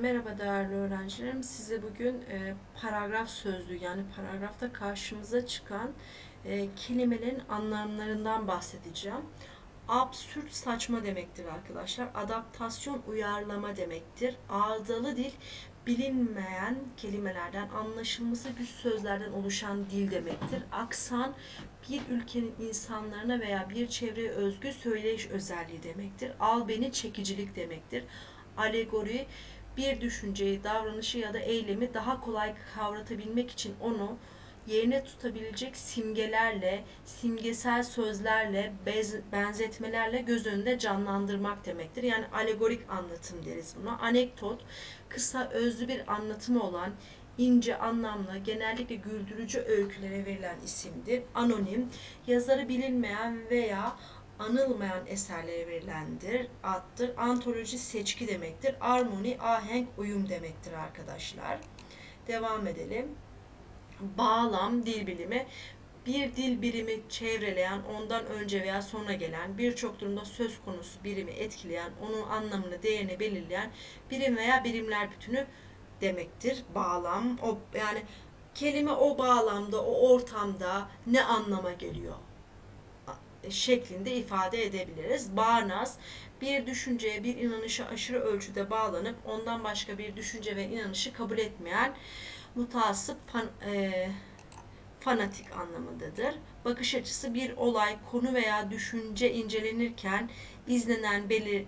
merhaba değerli öğrencilerim. Size bugün e, paragraf sözlüğü yani paragrafta karşımıza çıkan e, kelimelerin anlamlarından bahsedeceğim. Absürt saçma demektir arkadaşlar. Adaptasyon uyarlama demektir. Ağdalı dil bilinmeyen kelimelerden, anlaşılması güç sözlerden oluşan dil demektir. Aksan bir ülkenin insanlarına veya bir çevreye özgü söyleyiş özelliği demektir. Albeni çekicilik demektir. Alegori bir düşünceyi, davranışı ya da eylemi daha kolay kavratabilmek için onu yerine tutabilecek simgelerle, simgesel sözlerle, benzetmelerle göz önünde canlandırmak demektir. Yani alegorik anlatım deriz buna. Anekdot, kısa özlü bir anlatımı olan ince anlamlı, genellikle güldürücü öykülere verilen isimdir. Anonim, yazarı bilinmeyen veya anılmayan eserlere verilendir, addır. Antoloji seçki demektir. Armoni, ahenk, uyum demektir arkadaşlar. Devam edelim. Bağlam, dil bilimi. Bir dil birimi çevreleyen, ondan önce veya sonra gelen, birçok durumda söz konusu birimi etkileyen, onun anlamını, değerini belirleyen birim veya birimler bütünü demektir. Bağlam, o yani kelime o bağlamda, o ortamda ne anlama geliyor? Şeklinde ifade edebiliriz. Bağnaz bir düşünceye, bir inanışa aşırı ölçüde bağlanıp ondan başka bir düşünce ve inanışı kabul etmeyen mutasip fan, e, fanatik anlamındadır. Bakış açısı bir olay, konu veya düşünce incelenirken izlenen belir,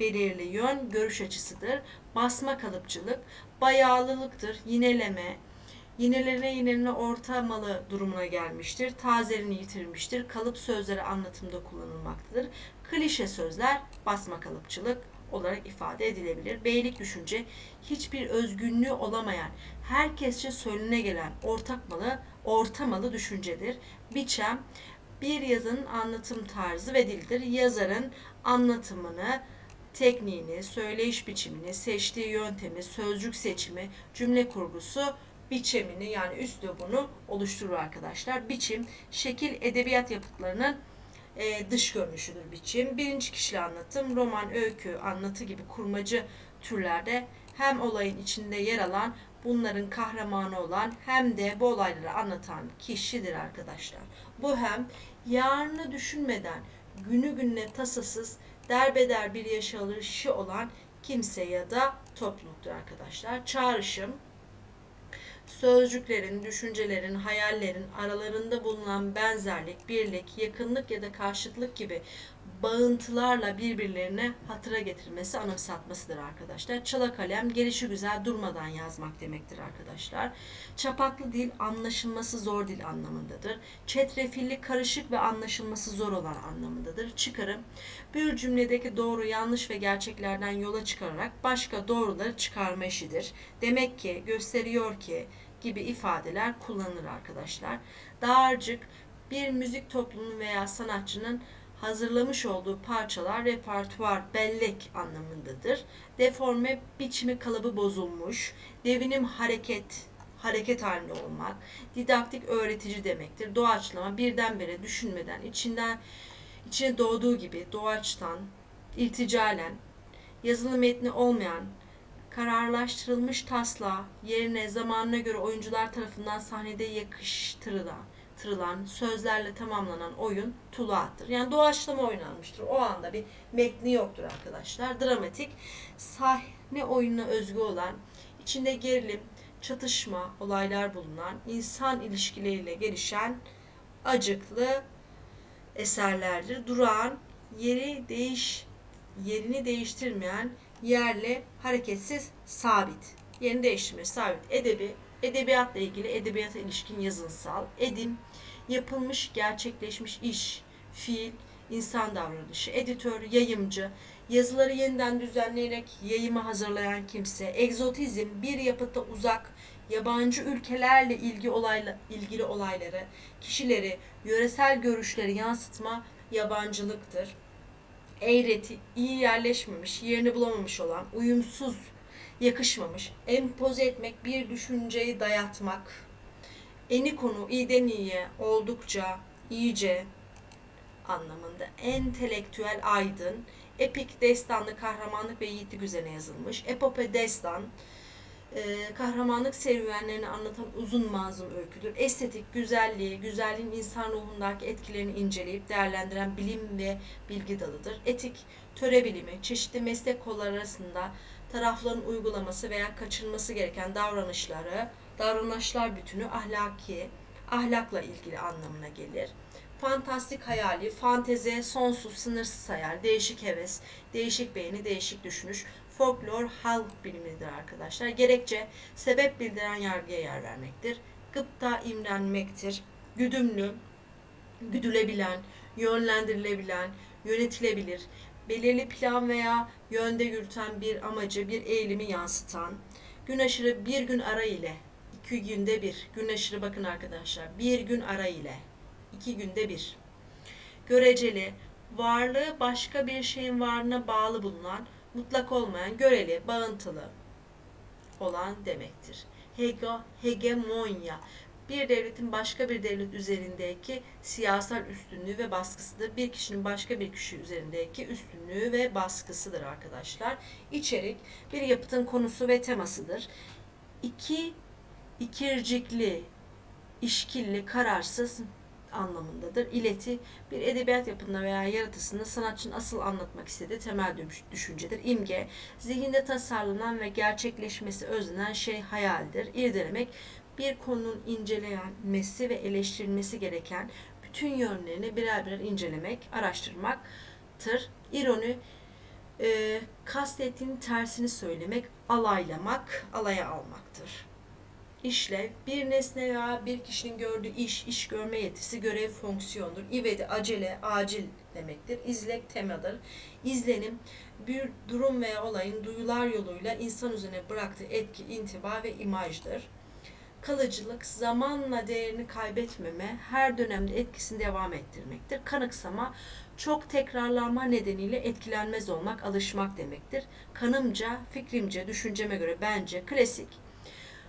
belirli yön görüş açısıdır. Basma kalıpçılık, bayağılılıktır, yineleme, Yinelerine yineline ortamalı durumuna gelmiştir. Tazelerini yitirmiştir. Kalıp sözleri anlatımda kullanılmaktadır. Klişe sözler basma kalıpçılık olarak ifade edilebilir. Beylik düşünce hiçbir özgünlüğü olamayan, herkesçe söylene gelen ortakmalı, ortamalı düşüncedir. Biçem bir yazının anlatım tarzı ve dildir. Yazarın anlatımını, tekniğini, söyleyiş biçimini, seçtiği yöntemi, sözcük seçimi, cümle kurgusu biçimini yani üslubunu oluşturur arkadaşlar. Biçim, şekil, edebiyat yapıtlarının e, dış görünüşüdür biçim. Birinci kişili anlatım, roman, öykü, anlatı gibi kurmacı türlerde hem olayın içinde yer alan, bunların kahramanı olan hem de bu olayları anlatan kişidir arkadaşlar. Bu hem yarını düşünmeden günü gününe tasasız derbeder bir yaşayışı olan kimse ya da topluluktur arkadaşlar. Çağrışım, sözcüklerin, düşüncelerin, hayallerin aralarında bulunan benzerlik, birlik, yakınlık ya da karşıtlık gibi bağıntılarla birbirlerine hatıra getirmesi, anımsatmasıdır arkadaşlar. Çala kalem, gelişi güzel durmadan yazmak demektir arkadaşlar. Çapaklı dil, anlaşılması zor dil anlamındadır. Çetrefilli, karışık ve anlaşılması zor olan anlamındadır. Çıkarım, bir cümledeki doğru, yanlış ve gerçeklerden yola çıkararak başka doğruları çıkarma işidir. Demek ki, gösteriyor ki, gibi ifadeler kullanılır arkadaşlar. Dağarcık, bir müzik toplumunun veya sanatçının hazırlamış olduğu parçalar repertuar, bellek anlamındadır. Deforme biçimi kalıbı bozulmuş, devinim hareket, hareket halinde olmak, didaktik öğretici demektir. Doğaçlama birdenbire düşünmeden içinden içine doğduğu gibi doğaçtan, irticalen, yazılı metni olmayan, kararlaştırılmış tasla yerine zamanına göre oyuncular tarafından sahnede yakıştırılan, tırılan, sözlerle tamamlanan oyun tuluattır. Yani doğaçlama oynanmıştır. O anda bir metni yoktur arkadaşlar. Dramatik, sahne oyununa özgü olan, içinde gerilim, çatışma, olaylar bulunan, insan ilişkileriyle gelişen acıklı eserlerdir. Durağan, yeri değiş yerini değiştirmeyen, yerli, hareketsiz, sabit. Yerini değiştirmesi sabit. Edebi, edebiyatla ilgili edebiyata ilişkin yazınsal, edim, yapılmış, gerçekleşmiş iş, fiil, insan davranışı, editör, yayımcı, yazıları yeniden düzenleyerek yayımı hazırlayan kimse, egzotizm, bir yapıta uzak, yabancı ülkelerle ilgi olayla, ilgili olayları, kişileri, yöresel görüşleri yansıtma yabancılıktır. Eğreti, iyi yerleşmemiş, yerini bulamamış olan, uyumsuz, yakışmamış, empoze etmek, bir düşünceyi dayatmak, eni konu iyiden iyiye, oldukça, iyice anlamında, entelektüel aydın, Epik, destanlı, kahramanlık ve yiğitlik üzerine yazılmış. Epope, destan, e, kahramanlık serüvenlerini anlatan uzun mazlum öyküdür. Estetik, güzelliği, güzelliğin insan ruhundaki etkilerini inceleyip değerlendiren bilim ve bilgi dalıdır. Etik, töre bilimi, çeşitli meslek kolları arasında tarafların uygulaması veya kaçınması gereken davranışları, davranışlar bütünü ahlaki, ahlakla ilgili anlamına gelir. Fantastik hayali, fanteze, sonsuz, sınırsız hayal, değişik heves, değişik beğeni, değişik düşünüş, folklor, halk bilimidir arkadaşlar. Gerekçe, sebep bildiren yargıya yer vermektir. Gıpta, imrenmektir. Güdümlü, güdülebilen, yönlendirilebilen, yönetilebilir, belirli plan veya yönde yürüten bir amacı, bir eğilimi yansıtan, gün aşırı bir gün ara ile, iki günde bir, gün aşırı bakın arkadaşlar, bir gün ara ile, iki günde bir. Göreceli, varlığı başka bir şeyin varlığına bağlı bulunan, mutlak olmayan, göreli, bağıntılı olan demektir. Hege, hegemonya, bir devletin başka bir devlet üzerindeki siyasal üstünlüğü ve baskısıdır. Bir kişinin başka bir kişi üzerindeki üstünlüğü ve baskısıdır arkadaşlar. İçerik bir yapıtın konusu ve temasıdır. İki ikircikli, işkilli, kararsız anlamındadır. İleti bir edebiyat yapımında veya yaratısında sanatçının asıl anlatmak istediği temel düşüncedir. İmge, zihinde tasarlanan ve gerçekleşmesi özlenen şey hayaldir. İrdelemek, bir konunun incelenmesi ve eleştirilmesi gereken bütün yönlerini birer birer incelemek, araştırmaktır. İroni, e, kastettiğin tersini söylemek, alaylamak, alaya almaktır. İşlev, bir nesne veya bir kişinin gördüğü iş, iş görme yetisi, görev, fonksiyondur. İvedi, acele, acil demektir. İzlek, temadır. İzlenim, bir durum veya olayın duyular yoluyla insan üzerine bıraktığı etki, intiba ve imajdır kalıcılık, zamanla değerini kaybetmeme, her dönemde etkisini devam ettirmektir. Kanıksama, çok tekrarlanma nedeniyle etkilenmez olmak, alışmak demektir. Kanımca, fikrimce, düşünceme göre bence klasik.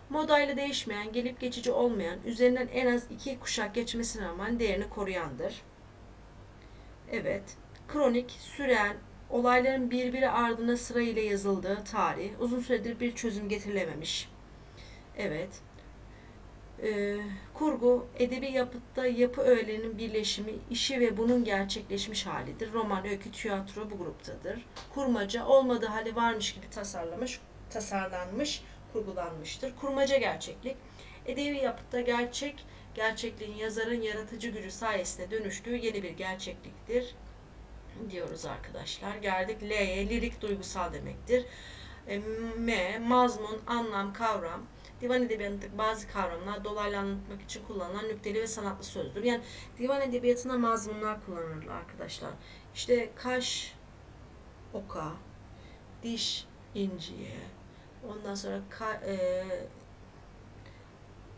Modayla değişmeyen, gelip geçici olmayan, üzerinden en az iki kuşak geçmesine rağmen değerini koruyandır. Evet. Kronik, süren, olayların birbiri ardına sırayla yazıldığı tarih, uzun süredir bir çözüm getirilememiş. Evet e, kurgu, edebi yapıtta yapı öğelerinin birleşimi, işi ve bunun gerçekleşmiş halidir. Roman, öykü, tiyatro bu gruptadır. Kurmaca, olmadığı hali varmış gibi tasarlamış, tasarlanmış, kurgulanmıştır. Kurmaca gerçeklik, edebi yapıtta gerçek, gerçekliğin yazarın yaratıcı gücü sayesinde dönüştüğü yeni bir gerçekliktir diyoruz arkadaşlar. Geldik L'ye, lirik duygusal demektir. E, M, mazmun, anlam, kavram, divan edebiyatındaki bazı kavramlar dolaylı anlatmak için kullanılan nükteli ve sanatlı sözdür. Yani divan edebiyatında mazmunlar kullanılır arkadaşlar. İşte kaş oka, diş inciye, ondan sonra ka, e,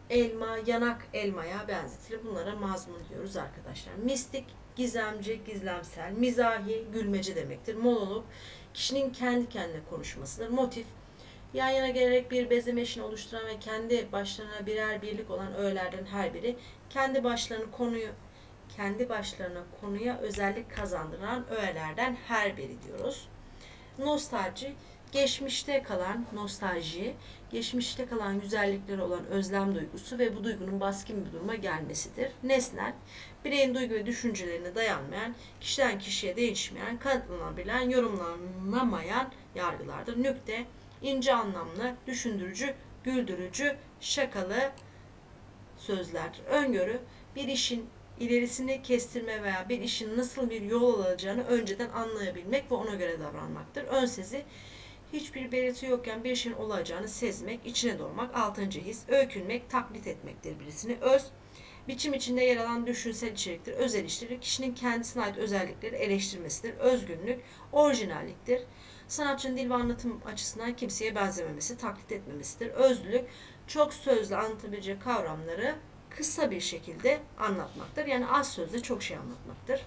elma, yanak elmaya benzetilir. Bunlara mazmun diyoruz arkadaşlar. Mistik, gizemci, gizlemsel, mizahi, gülmece demektir. Monolog, kişinin kendi kendine konuşmasıdır. Motif, yan yana gelerek bir bezeme işini oluşturan ve kendi başlarına birer birlik olan öğelerden her biri kendi başlarını konuyu kendi başlarına konuya özellik kazandıran öğelerden her biri diyoruz. Nostalji, geçmişte kalan nostalji, geçmişte kalan güzellikleri olan özlem duygusu ve bu duygunun baskın bir duruma gelmesidir. Nesnel, bireyin duygu ve düşüncelerine dayanmayan, kişiden kişiye değişmeyen, kanıtlanabilen, yorumlanamayan yargılardır. Nükte, ince anlamlı, düşündürücü, güldürücü, şakalı sözler. Öngörü bir işin ilerisini kestirme veya bir işin nasıl bir yol alacağını önceden anlayabilmek ve ona göre davranmaktır. Ön sezi hiçbir belirti yokken bir şeyin olacağını sezmek, içine doğmak, altıncı his, öykünmek, taklit etmektir birisini. Öz, biçim içinde yer alan düşünsel içeriktir. Öz eleştiri, kişinin kendisine ait özellikleri eleştirmesidir. Özgünlük, orijinalliktir. Sanatçının dil ve anlatım açısından kimseye benzememesi, taklit etmemesidir. Özlülük, çok sözle anlatabilecek kavramları kısa bir şekilde anlatmaktır. Yani az sözle çok şey anlatmaktır.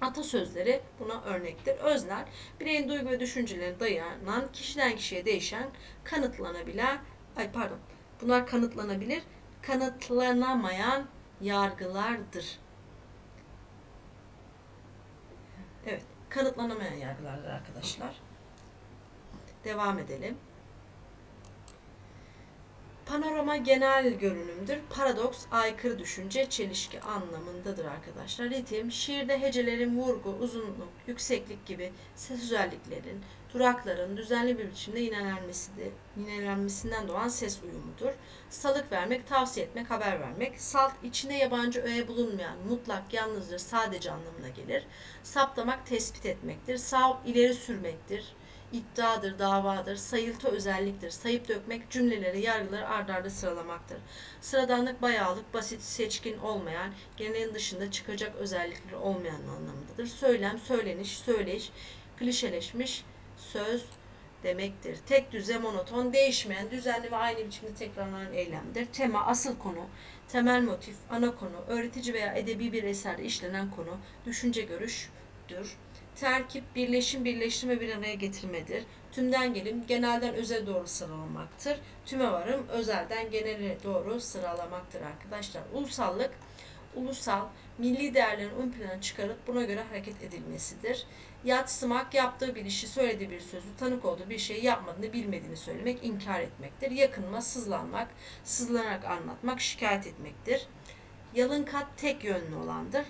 Atasözleri buna örnektir. Özler, bireyin duygu ve düşüncelerine dayanan, kişiden kişiye değişen, kanıtlanabilen, ay pardon, bunlar kanıtlanabilir, kanıtlanamayan yargılardır. Evet. kanıtlanamayan yargılardır arkadaşlar. Devam edelim. Panorama genel görünümdür. Paradoks, aykırı düşünce, çelişki anlamındadır arkadaşlar. Ritim, şiirde hecelerin vurgu, uzunluk, yükseklik gibi ses özelliklerin, durakların düzenli bir biçimde yinelenmesidir. Yinelenmesinden doğan ses uyumudur. Salık vermek, tavsiye etmek, haber vermek. Salt, içinde yabancı öğe bulunmayan, mutlak, yalnızdır, sadece anlamına gelir. Saptamak, tespit etmektir. Sav, ileri sürmektir iddiadır, davadır, sayıltı özelliktir. Sayıp dökmek cümleleri, yargıları ard arda sıralamaktır. Sıradanlık, bayağılık, basit, seçkin olmayan, genelin dışında çıkacak özellikleri olmayan anlamındadır. Söylem, söyleniş, söyleyiş, klişeleşmiş söz demektir. Tek düze, monoton, değişmeyen, düzenli ve aynı biçimde tekrarlanan eylemdir. Tema, asıl konu, temel motif, ana konu, öğretici veya edebi bir eserde işlenen konu, düşünce görüştür terkip, birleşim, birleştirme bir araya getirmedir. Tümden gelim, genelden öze doğru sıralamaktır. Tüme varım, özelden genele doğru sıralamaktır arkadaşlar. Ulusallık, ulusal, milli değerlerin ön plana çıkarıp buna göre hareket edilmesidir. Yatsımak, yaptığı bir işi, söylediği bir sözü, tanık olduğu bir şeyi yapmadığını bilmediğini söylemek, inkar etmektir. Yakınma, sızlanmak, sızlanarak anlatmak, şikayet etmektir. Yalın kat tek yönlü olandır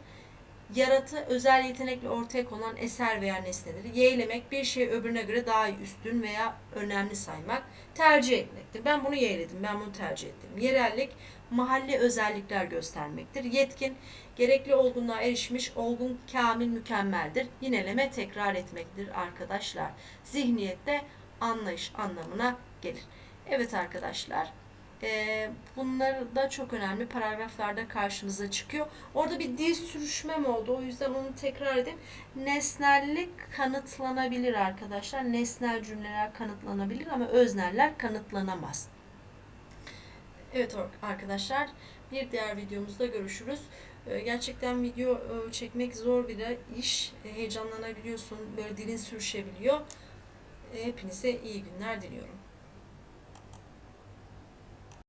yaratı özel yetenekle ortaya konan eser veya nesnedir. Yeğlemek bir şeyi öbürüne göre daha üstün veya önemli saymak, tercih etmektir. Ben bunu yeğledim, ben bunu tercih ettim. Yerellik mahalli özellikler göstermektir. Yetkin gerekli olgunluğa erişmiş, olgun, kamil, mükemmeldir. Yineleme tekrar etmektir arkadaşlar. Zihniyette anlayış anlamına gelir. Evet arkadaşlar e, bunlar da çok önemli paragraflarda karşımıza çıkıyor. Orada bir dil sürüşmem oldu. O yüzden onu tekrar edeyim. Nesnellik kanıtlanabilir arkadaşlar. Nesnel cümleler kanıtlanabilir ama özneller kanıtlanamaz. Evet arkadaşlar bir diğer videomuzda görüşürüz. E, gerçekten video e, çekmek zor bir iş. E, heyecanlanabiliyorsun. Böyle dilin sürüşebiliyor. Hepinize iyi günler diliyorum.